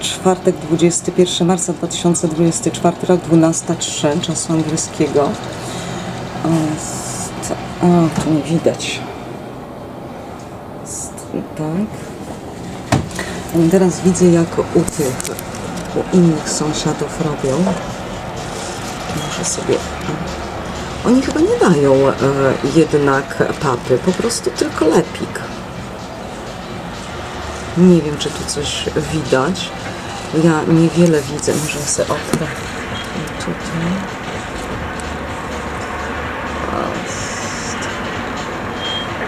Czwartek, 21 marca 2024 rok, 12.03 czasu angielskiego. O, tu nie widać. Tak. Teraz widzę, jak u tych, u innych sąsiadów robią. Muszę sobie. Oni chyba nie dają e, jednak papy, po prostu tylko lepik. Nie wiem, czy tu coś widać. Ja niewiele widzę. Może sobie oprę tutaj.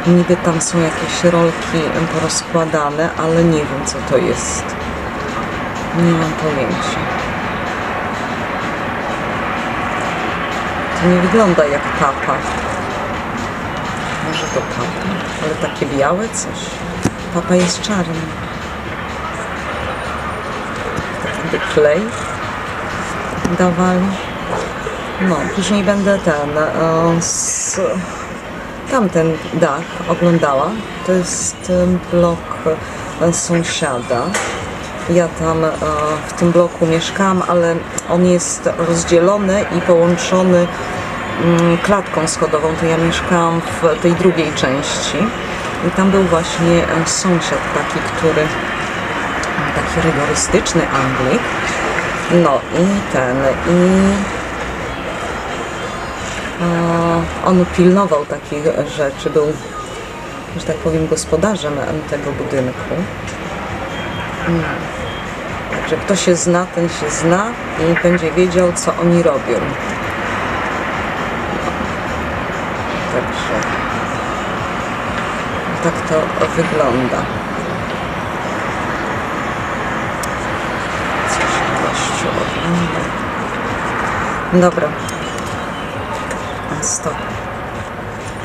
Niby tam są jakieś rolki porozkładane, ale nie wiem, co to jest. Nie mam pojęcia. To nie wygląda jak papa. Może to papa, ale takie białe coś. Papa jest czarny. Tak jakby klej dawali. No, później będę ten e, z, tamten dach oglądała. To jest blok e, sąsiada. Ja tam e, w tym bloku mieszkałam, ale on jest rozdzielony i połączony mm, klatką schodową. To ja mieszkałam w tej drugiej części. I tam był właśnie e, sąsiad taki, który taki rygorystyczny Anglik. No i ten, i e, on pilnował takich rzeczy, był, że tak powiem, gospodarzem em, tego budynku. No. Także kto się zna, ten się zna i będzie wiedział, co oni robią. Także tak to wygląda. Dobra. Stop.